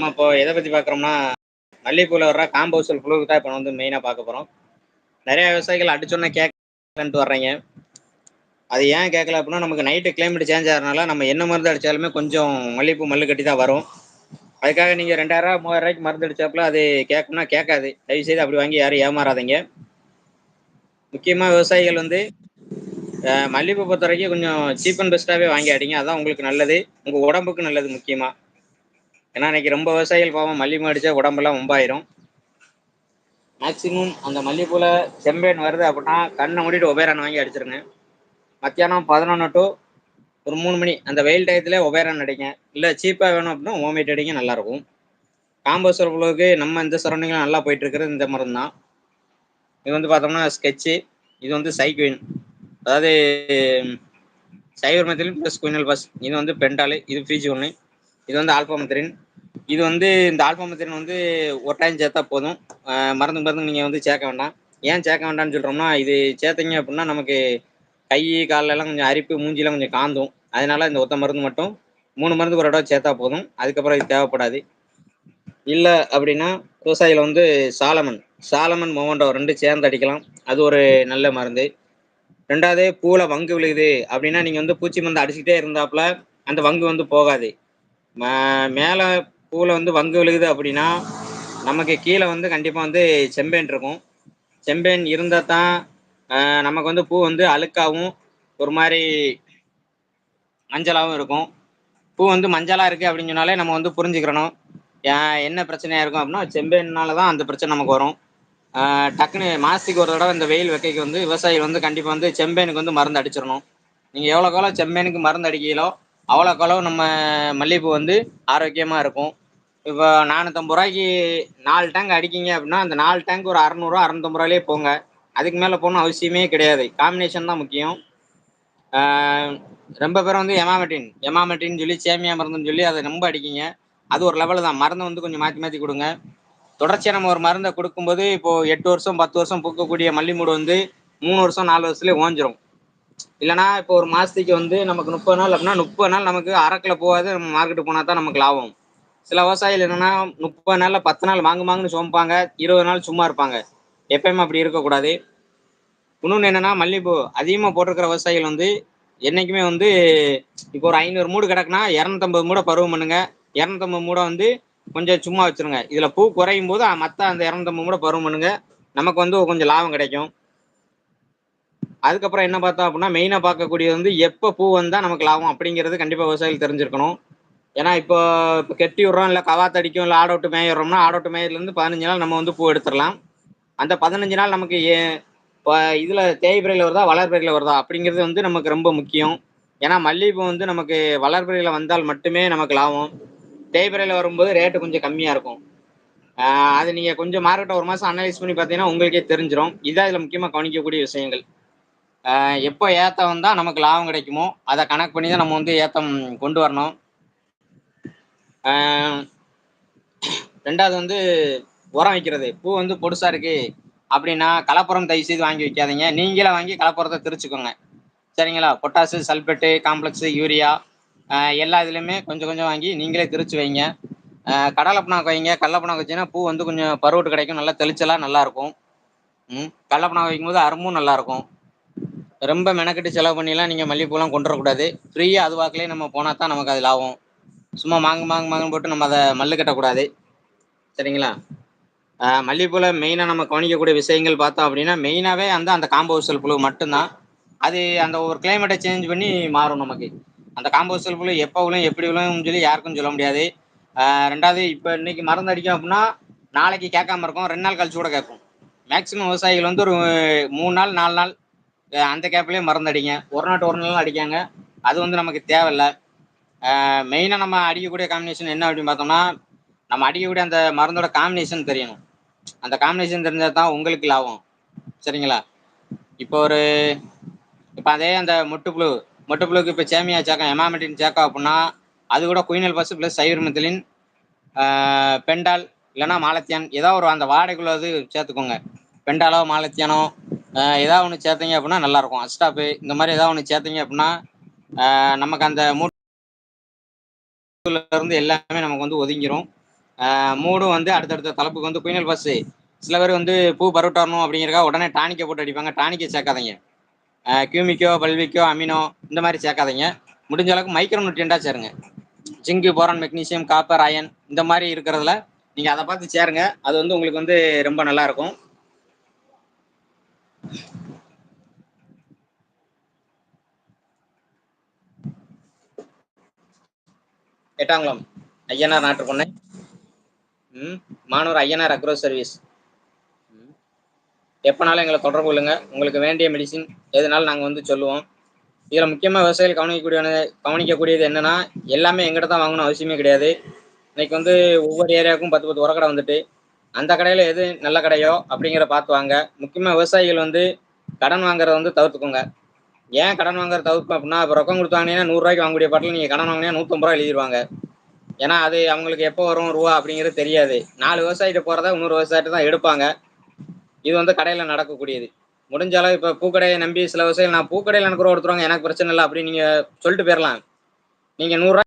நம்ம இப்போ எதை பற்றி பார்க்குறோம்னா மல்லிகைப்பூவில் வர்ற காம்போசல் புழுவுக்கு தான் இப்போ வந்து மெயினாக பார்க்க போகிறோம் நிறைய விவசாயிகள் அடிச்சோன்னே கேட்கலன்ட்டு வர்றீங்க. அது ஏன் கேட்கல அப்படின்னா நமக்கு நைட்டு கிளைமேட் சேஞ்ச் ஆகிறதுனால நம்ம என்ன மருந்து அடித்தாலுமே கொஞ்சம் மல்லிகைப்பூ மல்லு கட்டி தான் வரும். அதுக்காக நீங்கள் ரெண்டாயிரம் மூவாயிரம் ரூபாய்க்கு மருந்து அடித்தாப்புல அது கேட்கணும்னா கேட்காது. தயவு செய்து அப்படி வாங்கி யாரும் ஏமாறாதீங்க. முக்கியமாக விவசாயிகள் வந்து மல்லிகைப்பூ பொறுத்த வரைக்கும் கொஞ்சம் சீப் அண்ட் பெஸ்ட்டாகவே வாங்கி அடிங்க அதான் உங்களுக்கு நல்லது. உங்கள் உடம்புக்கு நல்லது முக்கியமாக ஏன்னா இன்னைக்கு ரொம்ப விவசாயிகள் பாவம் மல்லிகைப்பூ அடித்தா உடம்பெல்லாம் ஒம்பாயிரும் மேக்சிமம் அந்த மல்லிகைப்பூவில் செம்பேன் வருது அப்படின்னா கண்ணை மூடிட்டு ஒபேரான் வாங்கி அடிச்சிருங்க. மத்தியானம் பதினொன்று டு ஒரு மூணு மணி. அந்த வெயில் டயத்தில் ஒபேரான் அடிங்க. இல்லை சீப்பாக வேணும் அப்படின்னா ஓமேட் அடிங்க நல்லாயிருக்கும். காம்போசர் புழுவுக்கு நம்ம இந்த சரௌண்டிங்கில் நல்லா போயிட்டுருக்குறது இந்த மரம் தான் இது வந்து பார்த்தோம்னா ஸ்கெட்சு இது வந்து சைக்வின் அதாவது சைவர் மத்தியிலும் ப்ளஸ் குயினல் பஸ் இது வந்து பென்டாலு இது ஃபீஜி ஒன்று இது வந்து ஆல்பாமத்திரின் இது வந்து இந்த ஆல்பாமத்திரின் வந்து ஒரு டைம் சேர்த்தா போதும். மருந்து மருந்து நீங்கள் வந்து சேர்க்க வேண்டாம். ஏன் சேர்க்க வேண்டாம்னு சொல்கிறோம்னா இது சேர்த்தீங்க அப்படின்னா நமக்கு கை காலெல்லாம் கொஞ்சம் அரிப்பு மூஞ்சிலாம் கொஞ்சம் காந்தும். அதனால இந்த ஒத்த மருந்து மட்டும் மூணு மருந்து ஒரு தடவை சேர்த்தா போதும். அதுக்கப்புறம் இது தேவைப்படாது. இல்லை அப்படின்னா விவசாயியில் வந்து சாலமன். சாலமன் மொமண்டோ ரெண்டு சேர்ந்து அடிக்கலாம். அது ஒரு நல்ல மருந்து. ரெண்டாவது பூவில் வங்கு விழுகுது அப்படின்னா நீங்கள் வந்து பூச்சி மருந்து அடிச்சுக்கிட்டே இருந்தாப்புல அந்த வங்கு வந்து போகாது. மேலே பூவில் வந்து வங்கு விழுகுது அப்படின்னா நமக்கு கீழே வந்து கண்டிப்பாக வந்து செம்பேன் இருக்கும். செம்பேன் இருந்தால் தான் நமக்கு வந்து பூ வந்து அழுக்காகவும் ஒரு மாதிரி மஞ்சளாகவும் இருக்கும். பூ வந்து மஞ்சளாக இருக்குது அப்படின்னு சொன்னாலே நம்ம வந்து புரிஞ்சுக்கிறணும். ஏன் என்ன பிரச்சனையாக இருக்கும் அப்படின்னா செம்பேன்னால தான் அந்த பிரச்சனை நமக்கு வரும். டக்குன்னு மாதத்துக்கு ஒரு தடவை இந்த வெயில் வைக்கைக்கு வந்து விவசாயிகள் வந்து கண்டிப்பாக வந்து செம்பேனுக்கு வந்து மருந்து அடிச்சிடணும். நீங்கள் எவ்வளோக்கு எவ்வளோ செம்பேனுக்கு மருந்து அடிக்கிறீங்களோ அவ்வளோக்கு நம்ம மல்லிகைப்பூ வந்து ஆரோக்கியமாக இருக்கும். இப்போ நானூற்றம்பது ரூபாய்க்கு நாலு டேங்க் அடிக்கிங்க அப்படின்னா அந்த நாலு டேங்க் ஒரு அறநூறுவா அறநூத்தம்பது ரூபாயிலே போங்க. அதுக்கு மேலே போகணும் அவசியமே கிடையாது. காம்பினேஷன் தான் முக்கியம். ரொம்ப பேர் வந்து எமாமெட்டின் எமாமெட்டின்னு சொல்லி சேமியா மருந்துன்னு சொல்லி அதை ரொம்ப அடிக்கிங்க. அது ஒரு லெவலில் தான். மருந்தை வந்து கொஞ்சம் மாற்றி மாற்றி கொடுங்க. தொடர்ச்சியாக நம்ம ஒரு மருந்தை கொடுக்கும்போது இப்போது எட்டு வருஷம் பத்து வருஷம் பூக்கக்கூடிய மல்லி மூடு வந்து மூணு வருஷம் நாலு வருஷத்துலேயே ஓஞ்சிரும். இல்லைனா இப்போ ஒரு மாதத்துக்கு வந்து நமக்கு முப்பது நாள் அப்படின்னா முப்பது நாள் நமக்கு அறக்கில் போகாது நம்ம மார்க்கெட்டு போனால் தான் நமக்கு லாபம். சில விவசாயிகள் என்னென்னா முப்பது நாளில் பத்து நாள் வாங்கு வாங்குன்னு சோம்பாங்க இருபது நாள் சும்மா இருப்பாங்க. எப்பயுமே அப்படி இருக்கக்கூடாது. இன்னொன்று என்னென்னா மல்லிகைப்பூ அதிகமாக போட்டிருக்கிற விவசாயிகள் வந்து என்றைக்குமே வந்து இப்போ ஒரு ஐநூறு மூடு கிடக்குன்னா இரநூத்தம்பது மூடை பருவம் பண்ணுங்க. இரநூத்தம்பது மூடை வந்து கொஞ்சம் சும்மா வச்சிருங்க. இதில் பூ குறையும் போது மற்ற அந்த இரநூத்தம்பது மூடை பருவம் பண்ணுங்க. நமக்கு வந்து கொஞ்சம் லாபம் கிடைக்கும். அதுக்கப்புறம் என்ன பார்த்தோம் அப்படின்னா மெயினாக பார்க்கக்கூடியது வந்து எப்போ பூ வந்தால் நமக்கு லாபம் அப்படிங்கிறது கண்டிப்பாக விவசாயிகள் தெரிஞ்சிருக்கணும். ஏன்னா இப்போ இப்போ கெட்டி விட்றோம் இல்லை கவாத்தடிக்கும் இல்லை ஆடோட்டு விட்டு மேயிடுறோம்னா ஆட விட்டு மேயிலேருந்து பதினஞ்சு நாள் நம்ம வந்து பூ எடுத்துடலாம். அந்த பதினஞ்சு நாள் நமக்கு ஏ இப்போ இதில் தேய்பிரையில் வருதா வளர்பிரையில் வருதா அப்படிங்கிறது வந்து நமக்கு ரொம்ப முக்கியம். ஏன்னா மல்லிகைப்பூ வந்து நமக்கு வளர்பிரையில் வந்தால் மட்டுமே நமக்கு லாபம். தேய்பிரையில் வரும்போது ரேட்டு கொஞ்சம் கம்மியாக இருக்கும். அது நீங்கள் கொஞ்சம் மார்க்கெட்டை ஒரு மாதம் அனலைஸ் பண்ணி பார்த்தீங்கன்னா உங்களுக்கே தெரிஞ்சிடும் இதான் இதில் முக்கியமாக கவனிக்கக்கூடிய விஷயங்கள். எப்போ ஏத்தம் வந்தால் நமக்கு லாபம் கிடைக்குமோ அதை கணக்கு பண்ணி தான் நம்ம வந்து ஏத்தம் கொண்டு வரணும். ரெண்டாவது வந்து உரம் வைக்கிறது. பூ வந்து பொடுசா இருக்கு அப்படின்னா கலப்புரம் தயவு செய்து வாங்கி வைக்காதீங்க. நீங்களே வாங்கி கலப்புரத்தை திரிச்சுக்கோங்க. சரிங்களா? பொட்டாசு சல்பேட்டு காம்ப்ளெக்ஸு யூரியா எல்லா இதுலேயுமே கொஞ்சம் கொஞ்சம் வாங்கி நீங்களே திரிச்சு வைங்க. கடலை புண்ணாக்கு வைங்க. கடலை புண்ணாக்கு வச்சீங்கன்னா பூ வந்து கொஞ்சம் பருவட்டு கிடைக்கும். நல்லா தெளிச்சலாக நல்லாயிருக்கும் ம் கடலை புண்ணாக்கு வைக்கும்போது அரும்பும் நல்லாயிருக்கும் ரொம்ப மெனக்கெட்டு செலவு பண்ணிலாம் நீங்கள் மல்லிகைப்பூலாம் கொண்டு வரக்கூடாது ஃப்ரீயாக அது வாக்கிலே நம்ம போனால் தான் நமக்கு அது லாபம். சும்மா மாங்கு மாங்கு மாங்குன்னு போட்டு நம்ம அதை மல்லு கட்டக்கூடாது. சரிங்களா? மல்லிகைப்பூவில் மெயினாக நம்ம கவனிக்கக்கூடிய விஷயங்கள் பார்த்தோம் அப்படின்னா மெயினாகவே அந்த அந்த காம்போசல் புழு மட்டும்தான். அது அந்த ஒரு கிளைமேட்டை சேஞ்ச் பண்ணி மாறும் நமக்கு. அந்த காம்போசல் புழு எப்போ விழும் எப்படி விழும் சொல்லி யாருக்கும் சொல்ல முடியாது. ரெண்டாவது இப்போ இன்னைக்கு மருந்து அடிக்கும் அப்படின்னா நாளைக்கு கேட்காம இருக்கும் ரெண்டு நாள் கழிச்சு கூட கேட்கும் மேக்ஸிமம் விவசாயிகள் வந்து ஒரு மூணு நாள் நாலு நாள் அந்த கேப்லேயே மருந்து அடிங்க ஒரு நாட்டு ஒரு நாள் அடிக்காங்க. அது வந்து நமக்கு தேவையில்லை. மெயினாக நம்ம அடிக்கக்கூடிய காம்பினேஷன் என்ன அப்படின்னு பார்த்தோம்னா நம்ம அடிக்கக்கூடிய அந்த மருந்தோட காம்பினேஷன் தெரியணும். அந்த காம்பினேஷன் தெரிஞ்சால் தான் உங்களுக்கு லாபம். சரிங்களா? இப்போ ஒரு இப்போ அதே அந்த மொட்டுப்புழு மொட்டுப்புழுக்கு இப்போ சேமியா சேக்கம் எமாமெட்டின் சேக்கம் அப்படின்னா அது கூட குயினல் பஸ் ப்ளஸ் சைவர்மத்திலின் பெண்டால் இல்லைன்னா மாலத்தியான் ஏதோ ஒரு அந்த வாடகைக்குள்ளது சேர்த்துக்கோங்க. பெண்டாலோ மாலத்தியானோ ஏதாவது ஒன்று சேர்த்தீங்க அப்படின்னா நல்லாயிருக்கும். அஸ்டாப்பு இந்த மாதிரி ஏதாவது ஒன்று சேர்த்தீங்க அப்படின்னா நமக்கு அந்த மூட்டுலேருந்து எல்லாமே நமக்கு வந்து ஒதுங்கிரும். மூடும் வந்து அடுத்தடுத்த தலைப்புக்கு வந்து குயினல் பஸ்ஸு சில பேர் வந்து பூ பருவட்டணும் அப்படிங்கிறக்கா உடனே டானிக்கை போட்டு அடிப்பாங்க. டானிக்கை சேர்க்காதீங்க. கியூமிக்கோ பல்விக்கோ அமினோ இந்த மாதிரி சேர்க்காதீங்க. முடிஞ்ச அளவுக்கு மைக்ரோ நியூட்ரியண்டாக சேருங்க. Zinc boron magnesium copper iron இந்த மாதிரி இருக்கிறதுல நீங்கள் அதை பார்த்து சேருங்க. அது வந்து உங்களுக்கு வந்து ரொம்ப நல்லா எட்டாங்குளம் ஐயனார் நாட்டு பொண்ணை. ம் மானூர் ஐயனார் அக்ரோ சர்வீஸ். ம். எப்போனாலும் எங்களை தொடர்பு கொள்ளுங்க. உங்களுக்கு வேண்டிய மெடிசின் எதுனாலும் நாங்கள் வந்து சொல்லுவோம். இதில் முக்கியமாக விவசாயிகள் கவனிக்கக்கூடிய கவனிக்கக்கூடியது என்னன்னா எல்லாமே எங்கிட்ட தான் வாங்கணும் அவசியமே கிடையாது. இன்னைக்கு வந்து ஒவ்வொரு ஏரியாவுக்கும் பத்து பத்து உரக்கடை வந்துட்டு அந்த கடையில் எது நல்ல கடையோ அப்படிங்கிற பார்த்து வாங்க. முக்கியமாக விவசாயிகள் வந்து கடன் வாங்குறத வந்து தவிர்த்துக்கோங்க. ஏன் கடன் வாங்குற தவிர்க்கும் அப்படின்னா இப்போ ரொக்கம் கொடுத்தாங்கன்னா நூறுரூவாய்க்கு வாங்கக்கூடிய பாட்டில் நீங்கள் கடன் வாங்கினா நூற்றம்பது ரூபா எழுதிடுவாங்க ஏன்னா அது அவங்களுக்கு எப்போ வரும் ரூபா அப்படிங்கிறது தெரியாது. நாலு விவசாயிகிட்ட போகிறத இன்னொரு விவசாயிட்டு தான் எடுப்பாங்க. இது வந்து கடையில் நடக்கக்கூடியது. முடிஞ்ச அளவு இப்போ பூக்கடையை நம்பி சில விவசாயிகள் நான் பூக்கடையில் எனக்கு ரூபா கொடுத்துருவாங்க எனக்கு பிரச்சனை இல்லை அப்படின்னு நீங்கள் சொல்லிட்டு போயிடலாம் நீங்கள் நூறுரூவா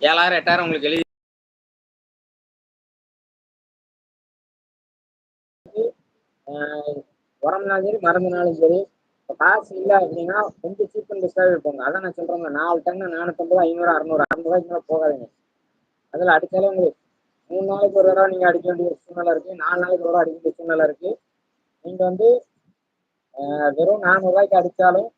ஏழாயிரம் எட்டாயிரம் உங்களுக்கு எழுதி உரம்னாலும் சரி மருந்துனாலும் சரி இப்போ காசு இல்லை அப்படின்னா கொஞ்சம் சீப் அண்ட் பெஸ்ட்டாகவே இருப்பாங்க அதான் நான் சொல்கிறேங்க நாலு டன்னு நானூற்றம்பது ஐநூறு அறநூறு அறநூறுவாய்க்கு மேலே போகாதுங்க. அதில் அடித்தாலே உங்களுக்கு மூணு நாளைக்கு ஒரு தடவை நீங்கள் அடிக்க வேண்டிய சூழ்நிலை இருக்குது நாலு நாளைக்கு ஒரு தடவை அடிக்க வேண்டிய சூழ்நிலை இருக்குது நீங்கள் வந்து வெறும் நானூறுரூவாய்க்கு அடித்தாலும்